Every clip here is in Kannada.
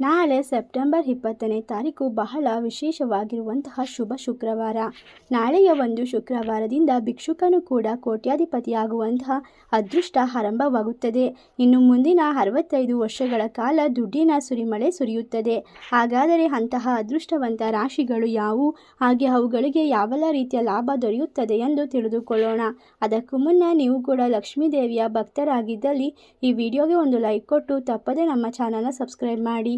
ನಾಳೆ ಸೆಪ್ಟೆಂಬರ್ ಇಪ್ಪತ್ತನೇ ತಾರೀಕು ಬಹಳ ವಿಶೇಷವಾಗಿರುವಂತಹ ಶುಭ ಶುಕ್ರವಾರ. ನಾಳೆಯ ಒಂದು ಶುಕ್ರವಾರದಿಂದ ಭಿಕ್ಷುಕನು ಕೂಡ ಕೋಟ್ಯಾಧಿಪತಿಯಾಗುವಂತಹ ಅದೃಷ್ಟ ಆರಂಭವಾಗುತ್ತದೆ. ಇನ್ನು ಮುಂದಿನ ಅರವತ್ತೈದು ವರ್ಷಗಳ ಕಾಲ ದುಡ್ಡಿನ ಸುರಿಮಳೆ ಸುರಿಯುತ್ತದೆ. ಹಾಗಾದರೆ ಅಂತಹ ಅದೃಷ್ಟವಂತ ರಾಶಿಗಳು ಯಾವುವು? ಹಾಗೆ ಅವುಗಳಿಗೆ ಯಾವೆಲ್ಲ ರೀತಿಯ ಲಾಭ ದೊರೆಯುತ್ತದೆ ಎಂದು ತಿಳಿದುಕೊಳ್ಳೋಣ. ಅದಕ್ಕೂ ಮುನ್ನ ನೀವು ಕೂಡ ಲಕ್ಷ್ಮೀದೇವಿಯ ಭಕ್ತರಾಗಿದ್ದಲ್ಲಿ ಈ ವಿಡಿಯೋಗೆ ಒಂದು ಲೈಕ್ ಕೊಟ್ಟು ತಪ್ಪದೆ ನಮ್ಮ ಚಾನಲ್ನ ಸಬ್ಸ್ಕ್ರೈಬ್ ಮಾಡಿ.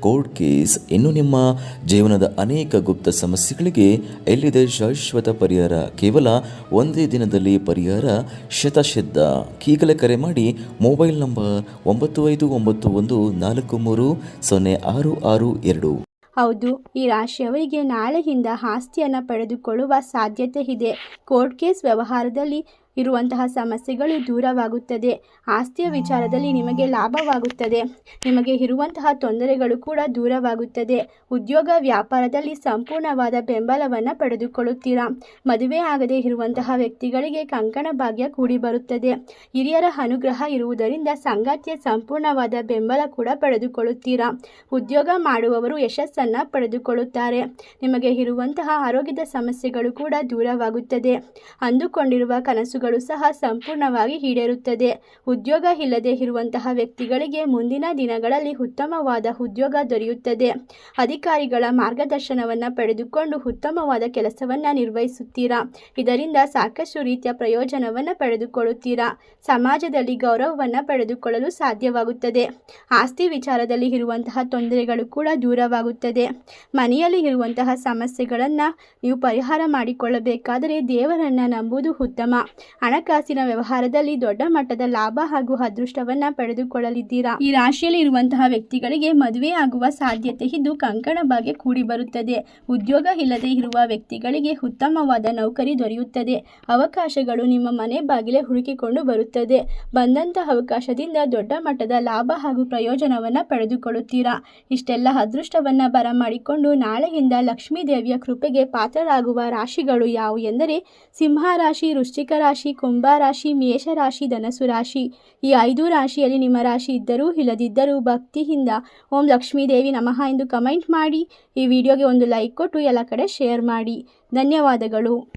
ಕೋರ್ಟ್ ಕೇಸ್, ಇನ್ನು ನಿಮ್ಮ ಜೀವನದ ಅನೇಕ ಗುಪ್ತ ಸಮಸ್ಯೆಗಳಿಗೆ ಎಲ್ಲಿದೆ ಶಾಶ್ವತ ಪರಿಹಾರ? ಕೇವಲ ಒಂದೇ ದಿನದಲ್ಲಿ ಪರಿಹಾರ? ಶತಸಿದ್ಧ ಈಗಲೇ ಕರೆ ಮಾಡಿ ಮೊಬೈಲ್ ನಂಬರ್ ಒಂಬತ್ತು ಐದು ಒಂಬತ್ತು ಒಂದು ನಾಲ್ಕು ಮೂರು ಸೊನ್ನೆ ಆರು ಆರು ಎರಡು. ಹೌದು, ಈ ರಾಶಿಯವರಿಗೆ ನಾಳೆಯಿಂದ ಆಸ್ತಿಯನ್ನು ಪಡೆದುಕೊಳ್ಳುವ ಸಾಧ್ಯತೆ ಇದೆ. ಕೋರ್ಟ್ ಕೇಸ್ ವ್ಯವಹಾರದಲ್ಲಿ ಇರುವಂತಹ ಸಮಸ್ಯೆಗಳು ದೂರವಾಗುತ್ತದೆ. ಆಸ್ತಿಯ ವಿಚಾರದಲ್ಲಿ ನಿಮಗೆ ಲಾಭವಾಗುತ್ತದೆ. ನಿಮಗೆ ಇರುವಂತಹ ತೊಂದರೆಗಳು ಕೂಡ ದೂರವಾಗುತ್ತದೆ. ಉದ್ಯೋಗ ವ್ಯಾಪಾರದಲ್ಲಿ ಸಂಪೂರ್ಣವಾದ ಬೆಂಬಲವನ್ನು ಪಡೆದುಕೊಳ್ಳುತ್ತೀರಾ? ಮದುವೆ ಆಗದೆ ಇರುವಂತಹ ವ್ಯಕ್ತಿಗಳಿಗೆ ಕಂಕಣ ಭಾಗ್ಯ ಕೂಡಿ ಬರುತ್ತದೆ. ಹಿರಿಯರ ಅನುಗ್ರಹ ಇರುವುದರಿಂದ ಸಂಗಾತಿಯ ಸಂಪೂರ್ಣವಾದ ಬೆಂಬಲ ಕೂಡ ಪಡೆದುಕೊಳ್ಳುತ್ತೀರಾ? ಉದ್ಯೋಗ ಮಾಡುವವರು ಯಶಸ್ಸನ್ನು ಪಡೆದುಕೊಳ್ಳುತ್ತಾರೆ. ನಿಮಗೆ ಇರುವಂತಹ ಆರೋಗ್ಯದ ಸಮಸ್ಯೆಗಳು ಕೂಡ ದೂರವಾಗುತ್ತದೆ. ಅಂದುಕೊಂಡಿರುವ ಕನಸುಗಳು ಸಹ ಸಂಪೂರ್ಣವಾಗಿ ಈಡೇರುತ್ತದೆ. ಉದ್ಯೋಗ ಇಲ್ಲದೆ ಇರುವಂತಹ ವ್ಯಕ್ತಿಗಳಿಗೆ ಮುಂದಿನ ದಿನಗಳಲ್ಲಿ ಉತ್ತಮವಾದ ಉದ್ಯೋಗ ದೊರೆಯುತ್ತದೆ. ಅಧಿಕಾರಿಗಳ ಮಾರ್ಗದರ್ಶನವನ್ನು ಪಡೆದುಕೊಂಡು ಉತ್ತಮವಾದ ಕೆಲಸವನ್ನು ನಿರ್ವಹಿಸುತ್ತೀರಾ? ಇದರಿಂದ ಸಾಕಷ್ಟು ರೀತಿಯ ಪ್ರಯೋಜನವನ್ನು ಪಡೆದುಕೊಳ್ಳುತ್ತೀರಾ? ಸಮಾಜದಲ್ಲಿ ಗೌರವವನ್ನು ಪಡೆದುಕೊಳ್ಳಲು ಸಾಧ್ಯವಾಗುತ್ತದೆ. ಆಸ್ತಿ ವಿಚಾರದಲ್ಲಿ ಇರುವಂತಹ ತೊಂದರೆಗಳು ಕೂಡ ದೂರವಾಗುತ್ತದೆ. ಮನೆಯಲ್ಲಿ ಇರುವಂತಹ ಸಮಸ್ಯೆಗಳನ್ನು ನೀವು ಪರಿಹಾರ ಮಾಡಿಕೊಳ್ಳಬೇಕಾದರೆ ದೇವರನ್ನು ನಂಬುವುದು ಉತ್ತಮ. ಹಣಕಾಸಿನ ವ್ಯವಹಾರದಲ್ಲಿ ದೊಡ್ಡ ಮಟ್ಟದ ಲಾಭ ಹಾಗೂ ಅದೃಷ್ಟವನ್ನ ಪಡೆದುಕೊಳ್ಳಲಿದ್ದೀರಾ? ಈ ರಾಶಿಯಲ್ಲಿ ಇರುವಂತಹ ವ್ಯಕ್ತಿಗಳಿಗೆ ಮದುವೆ ಆಗುವ ಸಾಧ್ಯತೆ ಇದ್ದು ಕಂಕಣ ಭಾಗ್ಯ ಕೂಡಿ ಬರುತ್ತದೆ. ಉದ್ಯೋಗ ಇಲ್ಲದೆ ಇರುವ ವ್ಯಕ್ತಿಗಳಿಗೆ ಉತ್ತಮವಾದ ನೌಕರಿ ದೊರೆಯುತ್ತದೆ. ಅವಕಾಶಗಳು ನಿಮ್ಮ ಮನೆ ಬಾಗಿಲೇ ಹುಡುಕಿಕೊಂಡು ಬರುತ್ತದೆ. ಬಂದಂತಹ ಅವಕಾಶದಿಂದ ದೊಡ್ಡ ಮಟ್ಟದ ಲಾಭ ಹಾಗೂ ಪ್ರಯೋಜನವನ್ನ ಪಡೆದುಕೊಳ್ಳುತ್ತೀರಾ? ಇಷ್ಟೆಲ್ಲ ಅದೃಷ್ಟವನ್ನ ಬರಮಾಡಿಕೊಂಡು ನಾಳೆಯಿಂದ ಲಕ್ಷ್ಮೀ ದೇವಿಯ ಕೃಪೆಗೆ ಪಾತ್ರರಾಗುವ ರಾಶಿಗಳು ಯಾವುವು ಎಂದರೆ ಸಿಂಹ ರಾಶಿ ವೃಶ್ಚಿಕ ರಾಶಿ ರಾಶಿ ಮೇಷರಾಶಿ ಧನಸು ರಾಶಿ ಈ ಐದು ರಾಶಿಯಲ್ಲಿ ನಿಮ್ಮ ರಾಶಿ ಇದ್ದರೂ ಇಲ್ಲದಿದ್ದರೂ ಭಕ್ತಿಯಿಂದ ಓಂ ಲಕ್ಷ್ಮೀದೇವಿ ನಮಃ ಎಂದು ಕಮೆಂಟ್ ಮಾಡಿ. ಈ ವಿಡಿಯೋಗೆ ಒಂದು ಲೈಕ್ ಕೊಟ್ಟು ಎಲ್ಲ ಕಡೆ ಶೇರ್ ಮಾಡಿ. ಧನ್ಯವಾದಗಳು.